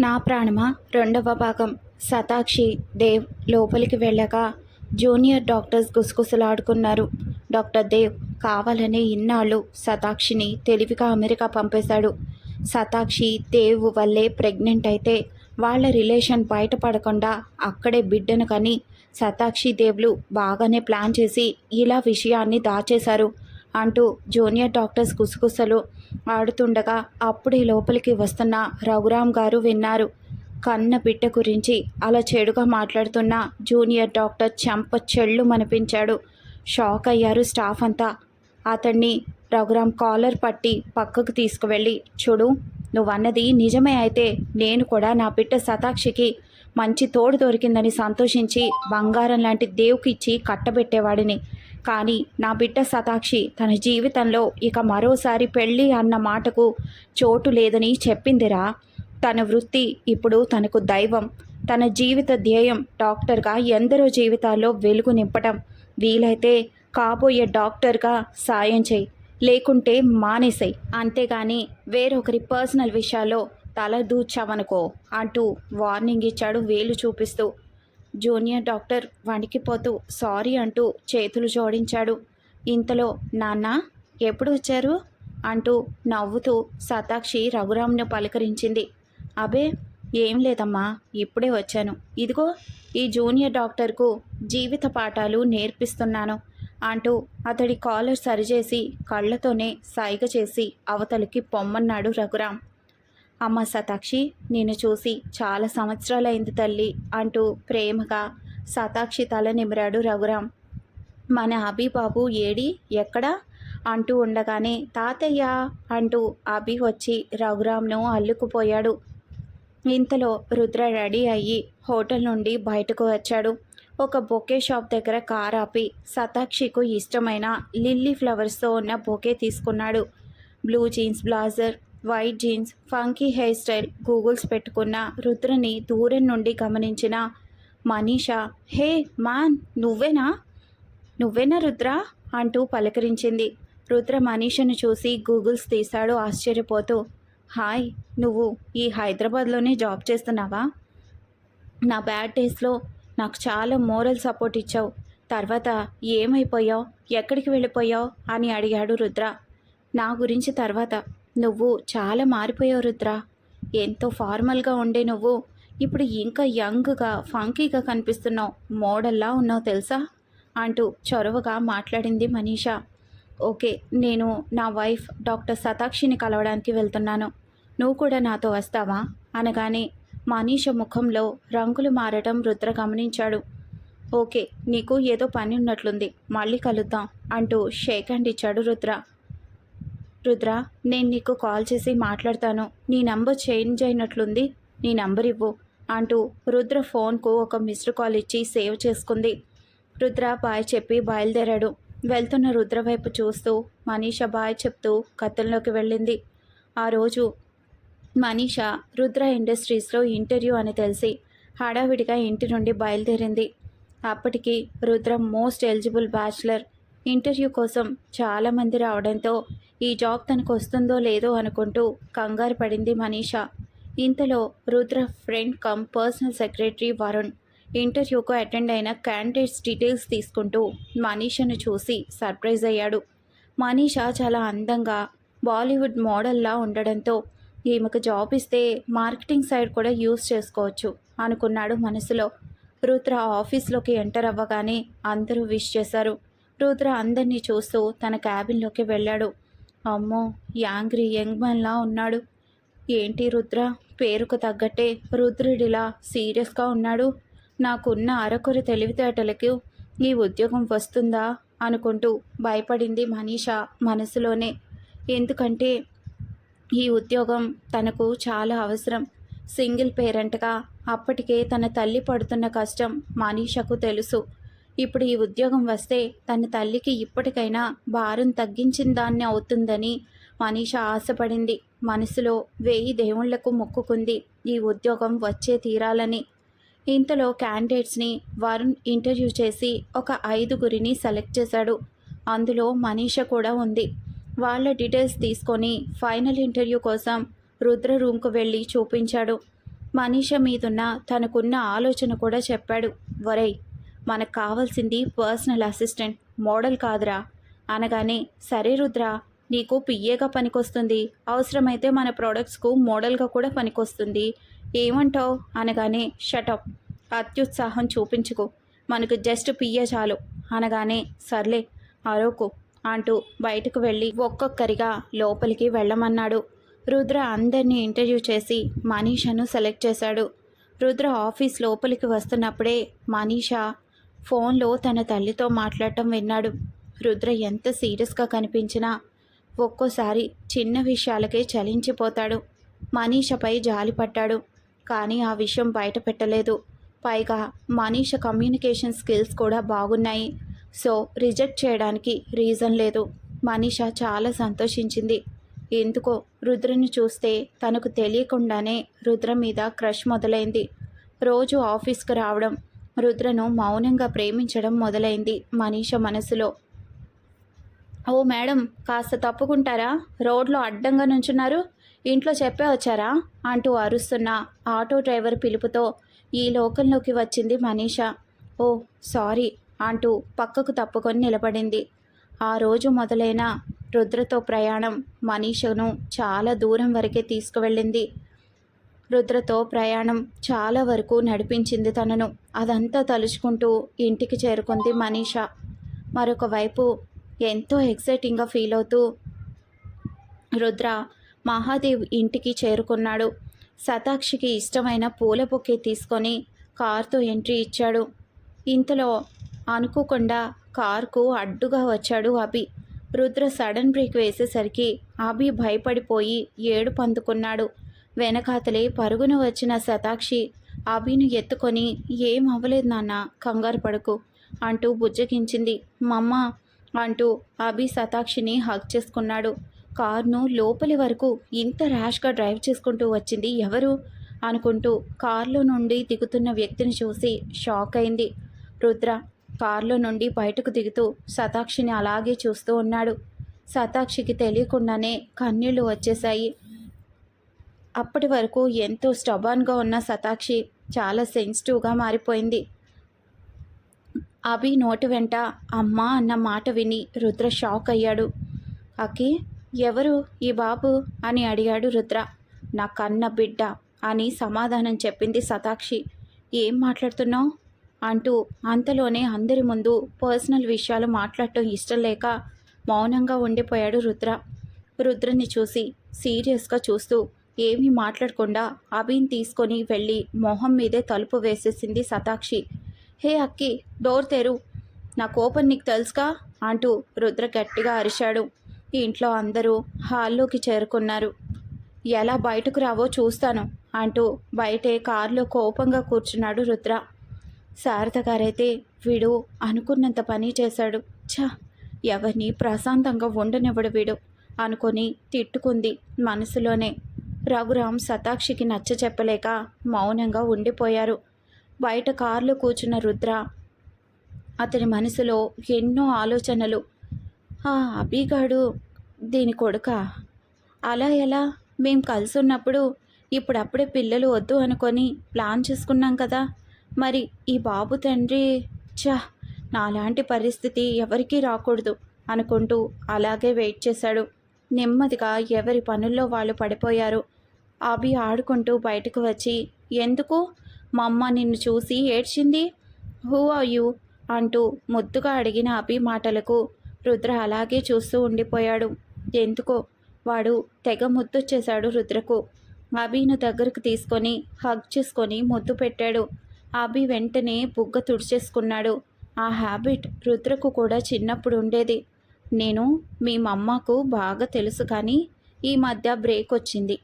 నా ప్రాణమా? రెండవ భాగం. శతాక్షి దేవ్ లోపలికి వెళ్ళాక జూనియర్ డాక్టర్స్ గుసగుసలాడుకున్నారు. డాక్టర్ దేవ్ కావాలనే ఇన్నాళ్ళు శతాక్షిని తెలివిగా అమెరికా పంపేశాడు. శతాక్షి దేవ్ వల్లే ప్రెగ్నెంట్ అయితే వాళ్ళ రిలేషన్ బయటపడకుండా అక్కడే బిడ్డను కని శతాక్షి దేవులు బాగానే ప్లాన్ చేసి ఇలా విషయాన్ని దాచేశారు. అంటూ జూనియర్ డాక్టర్స్ గుసగుసలు ఆడుతుండగా అప్పుడే లోపలికి వస్తున్న రఘురామ్ గారు విన్నారు. కన్న బిడ్డ గురించి అలా చెడుగా మాట్లాడుతున్న జూనియర్ డాక్టర్ చెంప చెళ్ళు మనిపించాడు. షాక్ అయ్యారు స్టాఫ్ అంతా. అతన్ని రఘురామ్ కాలర్ పట్టి పక్కకు తీసుకువెళ్ళి చూడు నువ్వన్నది నిజమే అయితే నేను కూడా నా బిడ్డ శతాక్షికి మంచి తోడు దొరికిందని సంతోషించి బంగారం లాంటి దేవుకిచ్చి కట్టబెట్టేవాడిని. కానీ నా బిడ్డ సతాక్షి తన జీవితంలో ఇక మరోసారి పెళ్ళి అన్న మాటకు చోటు లేదని చెప్పిందిరా. తన వృత్తి ఇప్పుడు తనకు దైవం. తన జీవిత ధ్యేయం డాక్టర్గా ఎందరో జీవితాల్లో వెలుగు నింపటం. వీలైతే కాబోయే డాక్టర్గా సాయం చేయి. లేకుంటే మానేసాయి. అంతేగాని వేరొకరి పర్సనల్ విషయాల్లో తల దూచావనుకో అంటూ వార్నింగ్ ఇచ్చాడు వేలు చూపిస్తూ. జూనియర్ డాక్టర్ వణికిపోతూ సారీ అంటూ చేతులు జోడించాడు. ఇంతలో నాన్న ఎప్పుడు వచ్చారు? అంటూ నవ్వుతూ సతాక్షి రఘురామ్ను పలకరించింది. అబే ఏం లేదమ్మా ఇప్పుడే వచ్చాను. ఇదిగో ఈ జూనియర్ డాక్టర్కు జీవిత పాఠాలు నేర్పిస్తున్నాను అంటూ అతడి కాలర్ సరిచేసి కళ్ళతోనే సైగ చేసి అవతలికి పొమ్మన్నాడు రఘురామ్. అమ్మ సతాక్షి నిన్ను చూసి చాలా సంవత్సరాలైంది తల్లి అంటూ ప్రేమగా సతాక్షి తల నిమిరాడు రఘురాం మన అభిబాబు ఏడి? ఎక్కడా? అంటూ ఉండగానే తాతయ్య! అంటూ అభి వచ్చి రఘురామ్ను అల్లుకుపోయాడు. ఇంతలో రుద్ర రెడీ అయ్యి హోటల్ నుండి బయటకు వచ్చాడు. ఒక బొకే షాప్ దగ్గర కార్ ఆపి సతాక్షికు ఇష్టమైన లిల్లీ ఫ్లవర్స్తో ఉన్న బొకే తీసుకున్నాడు. Blue jeans blazer white jeans funky hair style goggles పెట్టుకున్న రుద్రని దూరం నుండి గమనించిన మనీషా హే మాన్ నువ్వేనా? నువ్వేనా రుద్ర? అంటూ పలకరించింది. రుద్ర మనీషను చూసి గూగుల్స్ తీశాడు ఆశ్చర్యపోతూ హాయ్ నువ్వు ఈ హైదరాబాద్లోనే జాబ్ చేస్తున్నావా? నా బ్యాడ్ డేస్లో నాకు చాలా మోరల్ సపోర్ట్ ఇచ్చావు. తర్వాత ఏమైపోయావు? ఎక్కడికి వెళ్ళిపోయావు? అని అడిగాడు రుద్ర. నా గురించి తర్వాత. నువ్వు చాలా మారిపోయావు రుద్ర. ఎంతో ఫార్మల్గా ఉండే నువ్వు. ఇప్పుడు ఇంకా యంగ్గా ఫంకీగా కనిపిస్తున్నావు. మోడల్లా ఉన్నావు తెలుసా? అంటూ చొరవగా మాట్లాడింది మనీషా. ఓకే నేను నా వైఫ్ డాక్టర్ సతాక్షిని కలవడానికి వెళ్తున్నాను. నువ్వు కూడా నాతో వస్తావా? అనగానే మనీష ముఖంలో రంగులు మారటం రుద్ర గమనించాడు. ఓకే నీకు ఏదో పని ఉన్నట్లుంది. మళ్ళీ కలుద్దాం అంటూ షేక్ హ్యాండ్ ఇచ్చాడు రుద్ర. రుద్ర నేను నీకు కాల్ చేసి మాట్లాడతాను. నీ నంబర్ చేంజ్ అయినట్లుంది. నీ నంబర్ ఇవ్వు అంటూ రుద్ర ఫోన్కు ఒక మిస్డ్ కాల్ ఇచ్చి సేవ్ చేసుకుంది. రుద్ర బాయ్ చెప్పి బయలుదేరాడు. వెళ్తున్న రుద్ర వైపు చూస్తూ మనీష బాయ్ చెప్తూ కత్తంలోకి వెళ్ళింది. ఆ రోజు మనీష రుద్ర ఇండస్ట్రీస్లో ఇంటర్వ్యూ అని తెలిసి హడావిడిగా ఇంటి నుండి బయలుదేరింది. అప్పటికి Rudra most eligible bachelor interview కోసం చాలామంది రావడంతో ఈ జాబ్ తనకు వస్తుందో లేదో అనుకుంటూ కంగారు పడింది మనీషా. ఇంతలో Rudra friend come personal secretary Varun ఇంటర్వ్యూకు attend అయిన క్యాండిడేట్స్ డీటెయిల్స్ తీసుకుంటూ మనీషను చూసి సర్ప్రైజ్ అయ్యాడు. మనీషా చాలా అందంగా బాలీవుడ్ మోడల్లా ఉండడంతో ఈమెకు జాబ్ ఇస్తే మార్కెటింగ్ సైడ్ కూడా యూస్ చేసుకోవచ్చు అనుకున్నాడు మనసులో. రుద్ర ఆఫీస్లోకి ఎంటర్ అవ్వగానే అందరూ విష్ చేశారు. రుద్ర అందరినీ చూస్తూ తన క్యాబిన్లోకి వెళ్ళాడు. అమ్మో యాంగ్రీ యంగ్ మ్యాన్లా ఉన్నాడు. ఏంటి రుద్ర? పేరుకు తగ్గట్టే రుద్రుడిలా సీరియస్గా ఉన్నాడు. నాకున్న అరకొరి తెలివితేటలకు ఈ ఉద్యోగం వస్తుందా అనుకుంటూ భయపడింది మనీష మనసులోనే. ఎందుకంటే ఈ ఉద్యోగం తనకు చాలా అవసరం. సింగిల్ పేరెంట్గా అప్పటికే తన తల్లి పడుతున్న కష్టం మనీషకు తెలుసు. ఇప్పుడు ఈ ఉద్యోగం వస్తే తన తల్లికి ఇప్పటికైనా భారం తగ్గించిన దాన్ని అవుతుందని మనీష ఆశపడింది. మనసులో వేయి దేవుళ్ళకు మొక్కుకుంది ఈ ఉద్యోగం వచ్చే తీరాలని. ఇంతలో క్యాండిడేట్స్ని వరుణ్ ఇంటర్వ్యూ చేసి ఒక ఐదుగురిని సెలెక్ట్ చేశాడు. అందులో మనీష కూడా ఉంది. వాళ్ళ డీటెయిల్స్ తీసుకొని ఫైనల్ ఇంటర్వ్యూ కోసం రుద్ర రూమ్కు వెళ్ళి చూపించాడు. మనీష మీదున్న తనకున్న ఆలోచన కూడా చెప్పాడు. ఒరేయ్ మనకు కావాల్సింది పర్సనల్ అసిస్టెంట్ మోడల్ కాదురా. అనగానే సరే రుద్ర నీకు పియ్యేగా పనికొస్తుంది. అవసరమైతే మన ప్రోడక్ట్స్కు మోడల్గా కూడా పనికొస్తుంది. ఏమంటావు? అనగానే షటప్ అత్యుత్సాహం చూపించుకు. మనకు జస్ట్ పియ్య చాలు. అనగానే సర్లే అరోకు అంటూ బయటకు వెళ్ళి ఒక్కొక్కరిగా లోపలికి వెళ్ళమన్నాడు. రుద్ర అందరినీ ఇంటర్వ్యూ చేసి మనీషను సెలెక్ట్ చేశాడు. రుద్ర ఆఫీస్ లోపలికి వస్తున్నప్పుడే మనీషా ఫోన్లో తన తల్లితో మాట్లాడటం విన్నాడు. రుద్ర ఎంత సీరియస్గా కనిపించినా ఒక్కోసారి చిన్న విషయాలకే చలించిపోతాడు. మనీషపై జాలి పట్టాడు కానీ ఆ విషయం బయట పెట్టలేదు. పైగా మనీష కమ్యూనికేషన్ స్కిల్స్ కూడా బాగున్నాయి. సో రిజెక్ట్ చేయడానికి రీజన్ లేదు. మనీష చాలా సంతోషించింది. ఎందుకో రుద్రను చూస్తే తనకు తెలియకుండానే రుద్ర మీద క్రష్ మొదలైంది. రోజు ఆఫీస్కి రావడం రుద్రను మౌనంగా ప్రేమించడం మొదలైంది మనీష మనసులో. ఓ మేడం కాస్త తప్పుకుంటారా? రోడ్లో అడ్డంగా నుంచున్నారు. ఇంట్లో చెప్పే వచ్చారా? అంటూ అరుస్తున్న ఆటో డ్రైవర్ పిలుపుతో ఈ లోకంలోకి వచ్చింది మనీష. ఓ సారీ అంటూ పక్కకు తప్పుకొని నిలబడింది. ఆ రోజు మొదలైన రుద్రతో ప్రయాణం మనీషను చాలా దూరం వరకే తీసుకువెళ్ళింది. రుద్రతో ప్రయాణం చాలా వరకు నడిపించింది తనను. అదంతా తలుచుకుంటూ ఇంటికి చేరుకుంది మనీష. మరొక వైపు ఎంతో ఎక్సైటింగ్గా ఫీల్ అవుతూ రుద్ర మహాదేవ్ ఇంటికి చేరుకున్నాడు. శతాక్షికి ఇష్టమైన పూల బొకే తీసుకొని కారుతో ఎంట్రీ ఇచ్చాడు. ఇంతలో అనుకోకుండా కారుకు అడ్డుగా వచ్చాడు అభి. రుద్ర సడన్ బ్రేక్ వేసేసరికి అభి భయపడిపోయి ఏడు పందుకున్నాడు వెనకాతలే పరుగున వచ్చిన శతాక్షి అభిను ఎత్తుకొని ఏం అవ్వలేదు నాన్న కంగారు పడుకు అంటూ బుజ్జగించింది. మమ్మ అంటూ అభి శతాక్షిని హగ్ చేసుకున్నాడు. కారును లోపలి వరకు ఇంత ర్యాష్గా డ్రైవ్ చేసుకుంటూ వచ్చింది ఎవరు? అనుకుంటూ కారులో నుండి దిగుతున్న వ్యక్తిని చూసి షాక్ అయింది. రుద్ర కారులో నుండి బయటకు దిగుతూ శతాక్షిని అలాగే చూస్తూ ఉన్నాడు. శతాక్షికి తెలియకుండానే కన్నీళ్ళు వచ్చేశాయి. అప్పటి వరకు ఎంతో స్టబాన్గా ఉన్న సతాక్షి చాలా సెన్సిటివ్గా మారిపోయింది. అభి నోటి వెంట అమ్మా అన్న మాట విని రుద్ర షాక్ అయ్యాడు. అకి ఎవరు ఈ బాబు? అని అడిగాడు రుద్ర. నా కన్న బిడ్డ అని సమాధానం చెప్పింది సతాక్షి. ఏం మాట్లాడుతున్నావు? అంటూ అంతలోనే అందరి ముందు పర్సనల్ విషయాలు మాట్లాడటం ఇష్టం లేక మౌనంగా ఉండిపోయాడు రుద్ర. రుద్రని చూసి సీరియస్గా చూస్తూ ఏమీ మాట్లాడకుండా అభిని తీసుకొని వెళ్ళి మొహం మీదే తలుపు వేసేసింది సతాక్షి. హే అక్కి డోర్ తెరు. నా కోపం నీకు తెలుసుగా? అంటూ రుద్ర గట్టిగా అరిశాడు ఇంట్లో అందరూ హాల్లోకి చేరుకున్నారు. ఎలా బయటకు రావో చూస్తాను అంటూ బయటే కారులో కోపంగా కూర్చున్నాడు రుద్ర. శారద గారైతే వీడు అనుకున్నంత పని చేశాడు. ఛ! ఎవరిని ప్రశాంతంగా ఉండనివ్వడు వీడు అనుకొని తిట్టుకుంది మనసులోనే. రఘురాం శతాక్షికి నచ్చ చెప్పలేక మౌనంగా ఉండిపోయారు. బయట కారులో కూర్చున్న రుద్ర అతని మనసులో ఎన్నో ఆలోచనలు. ఆ అభిగాడు దీని కొడుక. అలా ఎలా? మేం కలిసి ఉన్నప్పుడు ఇప్పుడప్పుడే పిల్లలు వద్దు అనుకొని ప్లాన్ చేసుకున్నాం కదా. మరి ఈ బాబు తండ్రి చా నాలాంటి పరిస్థితి ఎవరికీ రాకూడదు అనుకుంటూ అలాగే వెయిట్ చేశాడు. నెమ్మదిగా ఎవరి పనుల్లో వాళ్ళు పడిపోయారు. అభి ఆడుకుంటూ బయటకు వచ్చి ఎందుకు? మా అమ్మ నిన్ను చూసి ఏడ్చింది? Who are you? అంటూ ముద్దుగా అడిగిన అభి మాటలకు రుద్ర అలాగే చూస్తూ ఉండిపోయాడు. ఎందుకో? వాడు తెగ ముద్దొచ్చేశాడు రుద్రకు. అభిను దగ్గరకు తీసుకొని హగ్ చేసుకొని ముద్దు పెట్టాడు. అభి వెంటనే బుగ్గ తుడిచేసుకున్నాడు. ఆ హ్యాబిట్ రుద్రకు కూడా చిన్నప్పుడు ఉండేది. నేను మీ మమ్మకు బాగా తెలుసు కానీ ఈ మధ్య బ్రేక్ వచ్చింది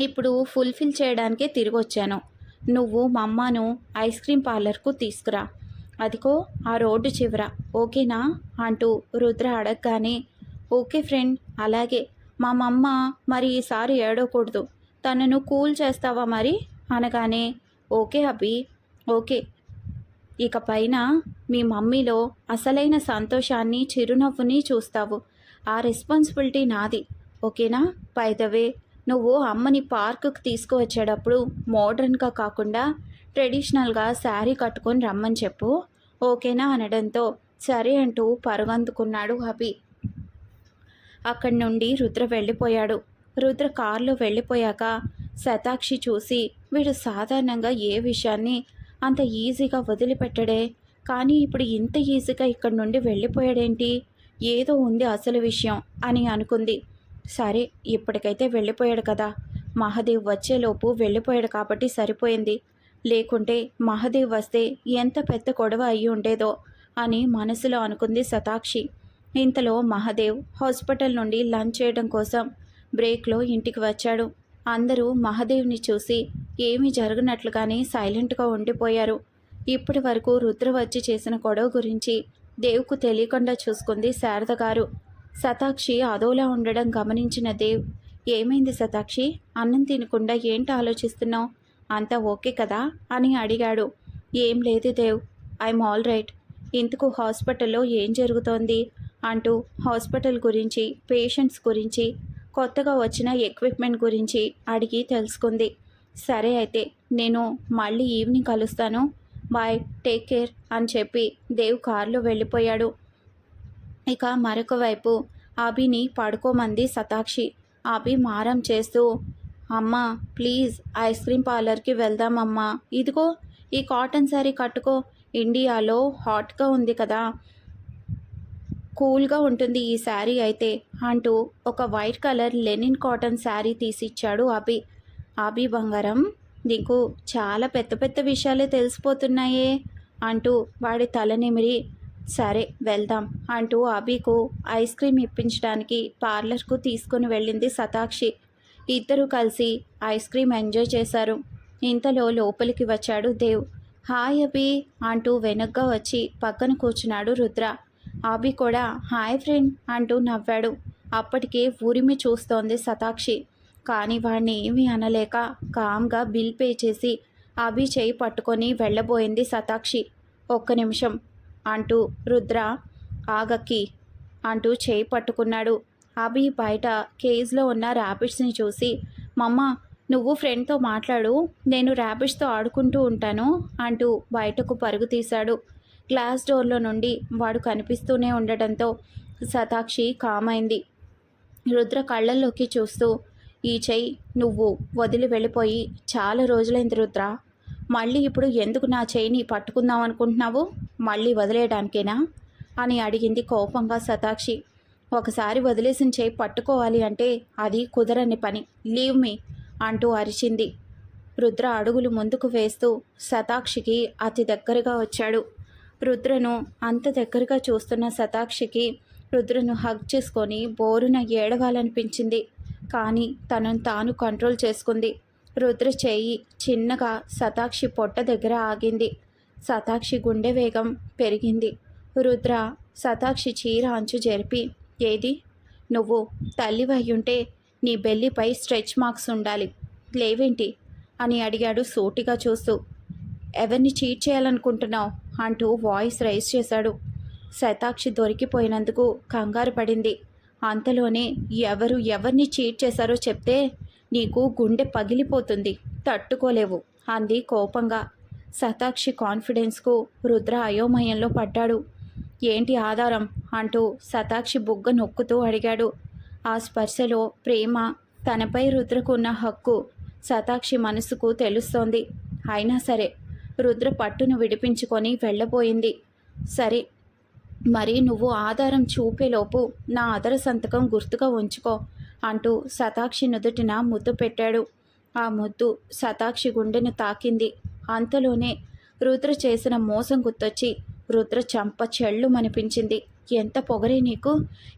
ఇప్పుడు ఫుల్ఫిల్ చేయడానికే తిరిగి వచ్చాను నువ్వు మా అమ్మను ఐస్ క్రీమ్ పార్లర్కు తీసుకురా. అదిగో ఆ రోడ్డు చివర. ఓకేనా? అంటూ రుద్ర అడగగానే ఓకే ఫ్రెండ్ అలాగే. మా మమ్మ మరి ఈసారి ఏడవకూడదు. తనను కూల్ చేస్తావా మరి? అనగానే ఓకే అభి ఓకే. ఇక పైన మీ మమ్మీలో అసలైన సంతోషాన్ని చిరునవ్వుని చూస్తావు. ఆ రెస్పాన్సిబిలిటీ నాది. ఓకేనా? పైదవే నువ్వు అమ్మని పార్కుకి తీసుకువచ్చేటప్పుడు మోడ్రన్గా కాకుండా ట్రెడిషనల్గా శారీ కట్టుకొని రమ్మని చెప్పు ఓకేనా? అనడంతో సరే అంటూ పరుగందుకున్నాడు అభి అక్కడి నుండి రుద్ర వెళ్ళిపోయాడు. రుద్ర కారులో వెళ్ళిపోయాక శతాక్షి చూసి వీడు సాధారణంగా ఏ విషయాన్ని అంత ఈజీగా వదిలిపెట్టడే? కానీ ఇప్పుడు ఇంత ఈజీగా ఇక్కడి నుండి వెళ్ళిపోయాడేంటి? ఏదో ఉంది అసలు విషయం అని అనుకుంది. సరే ఇప్పటికైతే వెళ్ళిపోయాడు కదా. మహదేవ్ వచ్చేలోపు వెళ్ళిపోయాడు కాబట్టి సరిపోయింది. లేకుంటే మహదేవ్ వస్తే ఎంత పెద్ద గొడవ అయి ఉండేదో అని మనసులో అనుకుంది శతాక్షి ఇంతలో మహదేవ్ హాస్పిటల్ నుండి లంచ్ చేయడం కోసం బ్రేక్లో ఇంటికి వచ్చాడు. అందరూ మహదేవ్ని చూసి ఏమీ జరగనట్లుగానే సైలెంట్గా ఉండిపోయారు. ఇప్పటి వరకు రుద్ర వచ్చి చేసిన గొడవ గురించి దేవుకు తెలియకుండా చూసుకుంది శారద గారు. శతాక్షి అదోలా ఉండడం గమనించిన దేవ్ ఏమైంది శతాక్షి అన్నం తినకుండా ఏంటి ఆలోచిస్తున్నావు? అంతా ఓకే కదా? అని అడిగాడు. ఏం లేదు దేవ్ ఐఎమ్ ఆల్ రైట్. ఇందుకు హాస్పిటల్లో ఏం జరుగుతోంది? అంటూ హాస్పిటల్ గురించి పేషెంట్స్ గురించి కొత్తగా వచ్చిన ఎక్విప్మెంట్ గురించి అడిగి తెలుసుకుంది. సరే అయితే నేను మళ్ళీ ఈవినింగ్ కలుస్తాను. బాయ్ టేక్ కేర్ అని చెప్పి దేవ్ కారులో వెళ్ళిపోయాడు. ఇక మరొక వైపు అభిని పడుకోమంది సతాక్షి. అభి మారం చేస్తూ అమ్మా ప్లీజ్ ఐస్ క్రీమ్ పార్లర్కి వెళ్దామమ్మా. ఇదిగో ఈ కాటన్ శారీ కట్టుకో. ఇండియాలో హాట్గా ఉంది కదా. కూల్గా ఉంటుంది ఈ శారీ అయితే అంటూ ఒక white colour linen cotton sari తీసిచ్చాడు Abhi. Abhi బంగారం నీకు చాలా పెద్ద పెద్ద విషయాలే తెలిసిపోతున్నాయే అంటూ వాడి తలనిమిరి సరే వెళ్దాం అంటూ అభికు ఐస్ క్రీమ్ ఇప్పించడానికి పార్లర్కు తీసుకుని వెళ్ళింది సతాక్షి. ఇద్దరు కలిసి ఐస్ క్రీమ్ ఎంజాయ్ చేశారు. ఇంతలో లోపలికి వచ్చాడు దేవ్. హాయ్ అభి అంటూ వెనక్గా వచ్చి పక్కన కూర్చున్నాడు రుద్ర. అభి కూడా హాయ్ ఫ్రెండ్ అంటూ నవ్వాడు. అప్పటికే ఊరిమి చూస్తోంది సతాక్షి. కానీ వాడిని ఏమీ అనలేక కామ్గా బిల్ పే చేసి అభి చేయి పట్టుకొని వెళ్ళబోయింది సతాక్షి. ఒక్క నిమిషం. అంటూ రుద్ర ఆగక్కి అంటూ చేయి పట్టుకున్నాడు. అభి బయట కేజ్లో ఉన్న ర్యాబిట్స్ని చూసి మమ్మ నువ్వు ఫ్రెండ్తో మాట్లాడు. నేను ర్యాబిట్స్తో ఆడుకుంటూ ఉంటాను అంటూ బయటకు పరుగు తీశాడు. గ్లాస్ డోర్లో నుండి వాడు కనిపిస్తూనే ఉండటంతో సతాక్షి కామైంది. రుద్ర కళ్ళల్లోకి చూస్తూ ఈ చెయ్యి నువ్వు వదిలి వెళ్ళిపోయి చాలా రోజులైంది రుద్ర. మళ్ళీ ఇప్పుడు ఎందుకు నా చెయ్యిని పట్టుకుందాం అనుకుంటున్నావు? మళ్ళీ వదిలేయడానికేనా? అని అడిగింది కోపంగా శతాక్షి ఒకసారి వదిలేసిన చేయి పట్టుకోవాలి అంటే అది కుదరని పని. లీవ్ మీ అంటూ అరిచింది. రుద్ర అడుగులు ముందుకు వేస్తూ శతాక్షికి అతి దగ్గరగా వచ్చాడు. రుద్రను అంత దగ్గరగా చూస్తున్న శతాక్షికి రుద్రను హగ్ చేసుకొని బోరున ఏడవాలనిపించింది. కానీ తనను తాను కంట్రోల్ చేసుకుంది. రుద్ర చేయి చిన్నగా శతాక్షి పొట్ట దగ్గర ఆగింది. శతాక్షి గుండె వేగం పెరిగింది. రుద్ర శతాక్షి చీర అంచు జరిపి ఏది? నువ్వు తల్లివయ్యుంటే నీ బెల్లిపై స్ట్రెచ్ మార్క్స్ ఉండాలి. లేవేంటి? అని అడిగాడు సూటిగా చూస్తూ. ఎవరిని చీట్ చేయాలనుకుంటున్నావు? అంటూ వాయిస్ రైజ్ చేశాడు. శతాక్షి దొరికిపోయినందుకు కంగారు పడింది. అంతలోనే ఎవరు ఎవరిని చీట్ చేశారో చెప్తే నీకు గుండె పగిలిపోతుంది. తట్టుకోలేవు అంది కోపంగా. శతాక్షి కాన్ఫిడెన్స్కు రుద్ర అయోమయంలో పడ్డాడు. ఏంటి ఆధారం? అంటూ శతాక్షి బుగ్గ నొక్కుతూ అడిగాడు. ఆ స్పర్శలో ప్రేమ తనపై రుద్రకున్న హక్కు శతాక్షి మనసుకు తెలుస్తోంది. అయినా సరే రుద్ర పట్టును విడిపించుకొని వెళ్ళబోయింది. సరే మరి నువ్వు ఆధారం చూపేలోపు నా అదర సంతకం గుర్తుగా ఉంచుకో అంటూ శతాక్షి నుదుటిన ముద్దు పెట్టాడు. ఆ ముద్దు శతాక్షి గుండెను తాకింది. అంతలోనే రుద్ర చేసిన మోసం గుర్తొచ్చి రుద్ర చంప చెళ్ళుమనిపించింది. ఎంత పొగరే నీకు?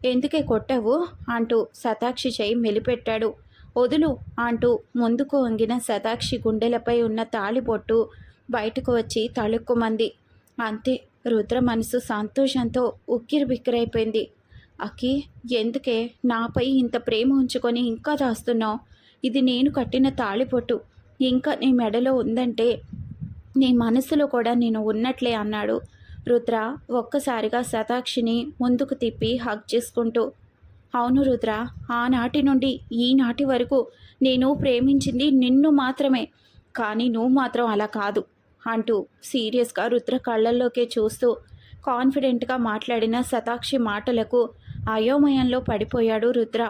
ఎందుకే కొట్టావు? అంటూ శతాక్షి చేయి మెలిపెట్టాడు. వదులు అంటూ ముందుకు వంగిన శతాక్షి గుండెలపై ఉన్న తాళిబొట్టు బయటకు వచ్చి తళుక్కుమంది. అంతే రుద్ర మనసు సంతోషంతో ఉక్కిరి బిక్కిరైపోయింది అక్కి ఎందుకే నాపై ఇంత ప్రేమ ఉంచుకొని ఇంకా దాస్తున్నావు? ఇది నేను కట్టిన తాళిపొట్టు ఇంకా నీ మెడలో ఉందంటే నీ మనసులో కూడా నేను ఉన్నట్లే అన్నాడు. రుద్ర ఒక్కసారిగా శతాక్షిని ముందుకు తిప్పి హగ్ చేసుకుంటూ అవును రుద్ర ఆనాటి నుండి ఈనాటి వరకు నేను ప్రేమించింది నిన్ను మాత్రమే కానీ నువ్వు మాత్రం అలా కాదు అంటూ సీరియస్గా రుద్ర కళ్ళల్లోకే చూస్తూ కాన్ఫిడెంట్గా మాట్లాడిన శతాక్షి మాటలకు అయోమయంలో పడిపోయాడు రుద్ర.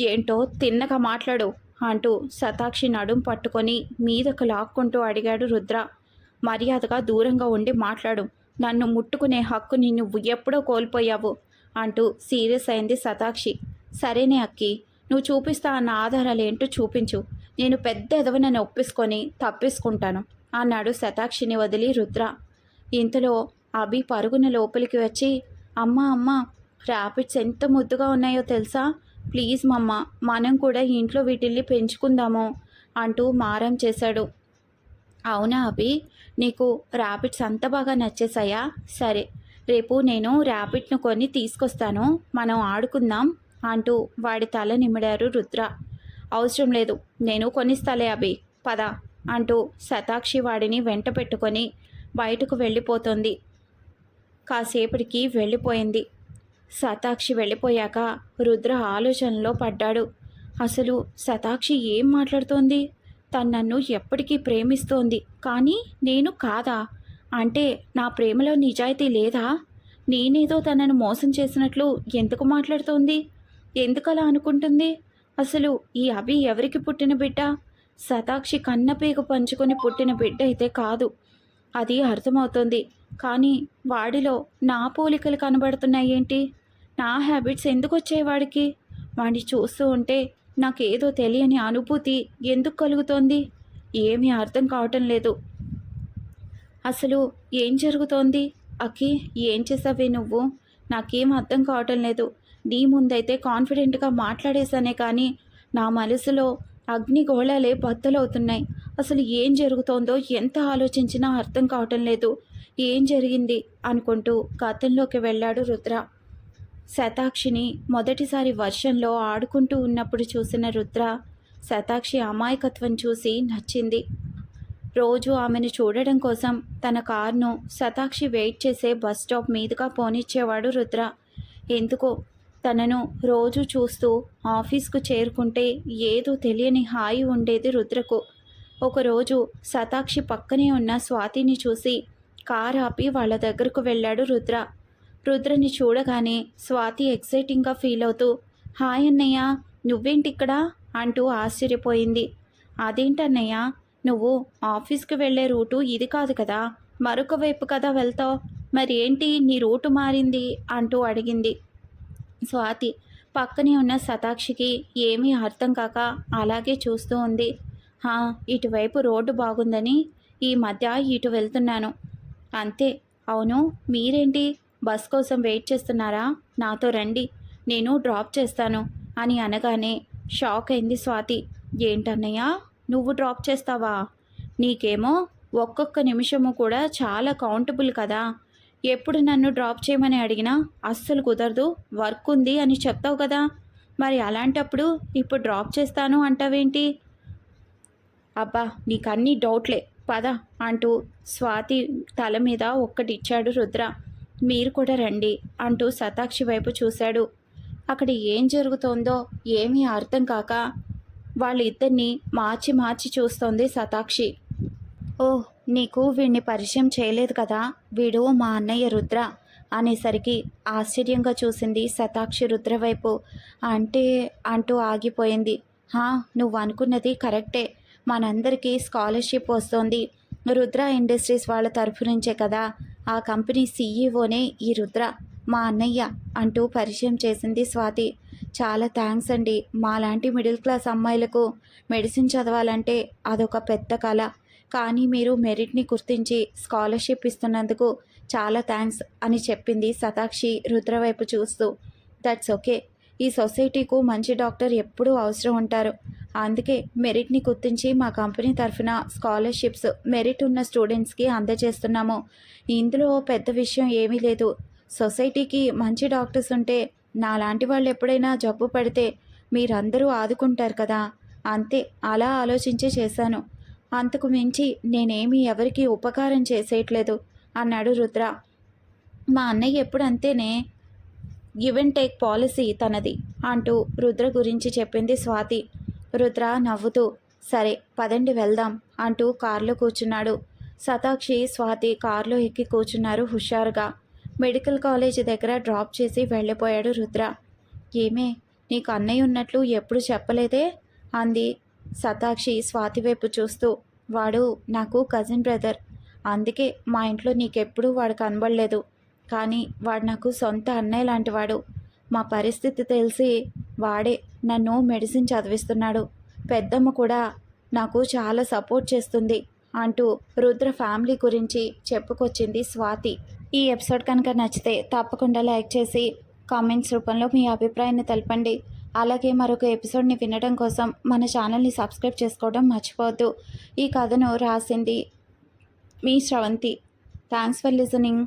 ఏంటో తిన్నగా మాట్లాడు అంటూ శతాక్షి నడుం పట్టుకొని మీదకు లాక్కుంటూ అడిగాడు రుద్ర. మర్యాదగా దూరంగా ఉండి మాట్లాడు. నన్ను ముట్టుకునే హక్కుని నువ్వు ఎప్పుడో కోల్పోయావు అంటూ సీరియస్ అయింది సతాక్షి. సరేనే అక్కి నువ్వు చూపిస్తా అన్న ఆధారాలు ఏంటో చూపించు. నేను పెద్ద ఎదవనని ఒప్పించుకొని తప్పించుకుంటాను అన్నాడు శతాక్షిని వదిలి రుద్ర. ఇంతలో అభి పరుగున లోపలికి వచ్చి అమ్మ అమ్మ ర్యాపిడ్స్ ఎంత ముద్దుగా ఉన్నాయో తెలుసా? ప్లీజ్ మమ్మ మనం కూడా ఇంట్లో వీటిల్ని పెంచుకుందాము అంటూ మారం చేశాడు. అవునా అభి? నీకు ర్యాపిడ్స్ అంత బాగా నచ్చేసాయా సరే రేపు నేను ర్యాపిడ్ను కొని తీసుకొస్తాను. మనం ఆడుకుందాం అంటూ వాడి తల నిమిడారు రుద్ర. అవసరం లేదు నేను కొనిస్తాలే అభి పద అంటూ శతాక్షి వాడిని వెంట పెట్టుకొని బయటకు వెళ్ళిపోతుంది. కాసేపటికి వెళ్ళిపోయింది. శతాక్షి వెళ్ళిపోయాక రుద్ర ఆలోచనలో పడ్డాడు. అసలు శతాక్షి ఏం మాట్లాడుతోంది? తను నన్ను ఎప్పటికీ ప్రేమిస్తోంది. కానీ నేను కాదా? అంటే నా ప్రేమలో నిజాయితీ లేదా? నేనేదో తనను మోసం చేసినట్లు ఎందుకు మాట్లాడుతోంది? ఎందుకు అలా అనుకుంటుంది? అసలు ఈ అభి ఎవరికి పుట్టిన బిడ్డ? శతాక్షి కన్నపీక పంచుకొని పుట్టిన బిడ్డ అయితే కాదు. అది అర్థమవుతుంది. కానీ వాడిలో నా పోలికలు కనబడుతున్నాయి ఏంటి? నా హ్యాబిట్స్ ఎందుకు వచ్చాయి వాడికి? వాడిని చూస్తూ ఉంటే నాకేదో తెలియని అనుభూతి ఎందుకు కలుగుతోంది? ఏమీ అర్థం కావటం లేదు. అసలు ఏం జరుగుతోంది? అక్కి ఏం చేసావే నువ్వు? నాకేం అర్థం కావటం లేదు. నీ ముందైతే కాన్ఫిడెంట్గా మాట్లాడేశానే కానీ నా మనసులో అగ్నిగోళాలే బద్దలవుతున్నాయి. అసలు ఏం జరుగుతోందో ఎంత ఆలోచించినా అర్థం కావటం లేదు. ఏం జరిగింది? అనుకుంటూ గతంలోకి వెళ్ళాడు రుద్ర. శతాక్షిని మొదటిసారి వర్షంలో ఆడుకుంటూ ఉన్నప్పుడు చూసిన రుద్ర శతాక్షి అమాయకత్వం చూసి నచ్చింది. రోజు ఆమెను చూడడం కోసం తన కార్ను శతాక్షి వెయిట్ చేసే బస్ స్టాప్ మీదుగా పోనిచ్చేవాడు రుద్ర. ఎందుకో తనను రోజు చూస్తూ ఆఫీస్కు చేరుకుంటే ఏదో తెలియని హాయి ఉండేది రుద్రకు. ఒకరోజు శతాక్షి పక్కనే ఉన్న స్వాతిని చూసి కార్ ఆపి వాళ్ళ దగ్గరకు వెళ్ళాడు రుద్ర. రుద్రని చూడగానే స్వాతి ఎక్సైటింగ్గా ఫీల్ అవుతూ హాయ్ అన్నయ్య నువ్వేంటి ఇక్కడ అంటూ ఆశ్చర్యపోయింది. అదేంటన్నయ్య నువ్వు ఆఫీస్కి వెళ్ళే రూటు ఇది కాదు కదా మరొక వైపు కదా వెళ్తావు మరి ఏంటి నీ రూటు మారింది? అంటూ అడిగింది. స్వాతి పక్కనే ఉన్న శతాక్షికి ఏమీ అర్థం కాక అలాగే చూస్తూ ఉంది. హా ఇటువైపు రోడ్డు బాగుందని ఈ మధ్య ఇటు వెళ్తున్నాను. అంతే అవును మీరేంటి? బస్ కోసం వెయిట్ చేస్తున్నారా? నాతో రండి. నేను డ్రాప్ చేస్తాను అని అనగానే షాక్ అయింది స్వాతి. ఏంటన్నయ్య? నువ్వు డ్రాప్ చేస్తావా? నీకేమో ఒక్కొక్క నిమిషము కూడా చాలా కౌంటబుల్ కదా. ఎప్పుడు నన్ను డ్రాప్ చేయమని అడిగినా అస్సలు కుదరదు వర్క్ ఉంది అని చెప్తావు కదా. మరి అలాంటప్పుడు ఇప్పుడు డ్రాప్ చేస్తాను అంటావేంటి? అబ్బా నీకన్నీ డౌట్లే. పద అంటూ స్వాతి తల మీద ఒక్కటిచ్చాడు రుద్ర. మీరు కూడా రండి అంటూ శతాక్షి వైపు చూశాడు. అక్కడ ఏం జరుగుతోందో ఏమీ అర్థం కాక వాళ్ళిద్దరిని మార్చి మార్చి చూస్తోంది శతాక్షి. ఓ నీకు వీడిని పరిచయం చేయలేదు కదా? వీడు మా అన్నయ్య రుద్ర అనేసరికి ఆశ్చర్యంగా చూసింది శతాక్షి రుద్ర వైపు. అంటే అంటూ ఆగిపోయింది. హా నువ్వు అనుకున్నది కరెక్టే. మనందరికీ స్కాలర్షిప్ వస్తోంది. రుద్ర ఇండస్ట్రీస్ వాళ్ళ తరఫు నుంచే కదా. ఆ కంపెనీ సీఈఓనే ఈ రుద్ర. మా అన్నయ్య అంటూ పరిచయం చేసింది స్వాతి. చాలా థ్యాంక్స్ అండి. మాలాంటి మిడిల్ క్లాస్ అమ్మాయిలకు మెడిసిన్ చదవాలంటే అదొక పెద్ద కళ కానీ మీరు మెరిట్ని గుర్తించి స్కాలర్షిప్ ఇస్తున్నందుకు చాలా థ్యాంక్స్ అని చెప్పింది సతాక్షి రుద్ర వైపు చూస్తూ. That's okay. ఈ సొసైటీకు మంచి డాక్టర్ ఎప్పుడూ అవసరం ఉంటారు. అందుకే మెరిట్ని గుర్తించి మా కంపెనీ తరఫున స్కాలర్షిప్స్ మెరిట్ ఉన్న స్టూడెంట్స్కి అందజేస్తున్నాము. ఇందులో పెద్ద విషయం ఏమీ లేదు. సొసైటీకి మంచి డాక్టర్స్ ఉంటే నాలాంటి వాళ్ళు ఎప్పుడైనా జబ్బు పడితే మీరందరూ ఆదుకుంటారు కదా. అంతే అలా ఆలోచించే చేశాను. అంతకు మించి నేనేమి ఎవరికి ఉపకారం చేసేయట్లేదు అన్నాడు రుద్ర. మా అన్నయ్య ఎప్పుడు అంతేనే గివ్ అండ్ టేక్ పాలసీ తనది అంటూ రుద్ర గురించి చెప్పింది స్వాతి. రుద్ర నవ్వుతూ సరే పదండి వెళ్దాం అంటూ కారులో కూర్చున్నాడు. సతాక్షి స్వాతి కారులో ఎక్కి కూర్చున్నారు హుషారుగా. మెడికల్ కాలేజ్ దగ్గర డ్రాప్ చేసి వెళ్ళిపోయాడు రుద్ర. ఏమే నీకు అన్నయ్య ఉన్నట్లు ఎప్పుడు చెప్పలేదే? అంది సతాక్షి స్వాతి వైపు చూస్తూ. వాడు నాకు కజిన్ బ్రదర్ అందుకే మా ఇంట్లో నీకెప్పుడూ వాడు కనబడలేదు. కానీ వాడు నాకు సొంత అన్నయ్య లాంటివాడు. మా పరిస్థితి తెలిసి వాడే నన్ను మెడిసిన్ చదివిస్తున్నాడు. పెద్దమ్మ కూడా నాకు చాలా సపోర్ట్ చేస్తుంది అంటూ రుద్ర ఫ్యామిలీ గురించి చెప్పుకొచ్చింది స్వాతి. ఈ ఎపిసోడ్ కనుక నచ్చితే తప్పకుండా లైక్ చేసి కామెంట్స్ రూపంలో మీ అభిప్రాయాన్ని తెలపండి. అలాగే మరొక ఎపిసోడ్ని వినడం కోసం మన ఛానల్ని సబ్స్క్రైబ్ చేసుకోవడం మర్చిపోవద్దు. ఈ కథను రాసింది మీ శ్రవంతి. Thanks for listening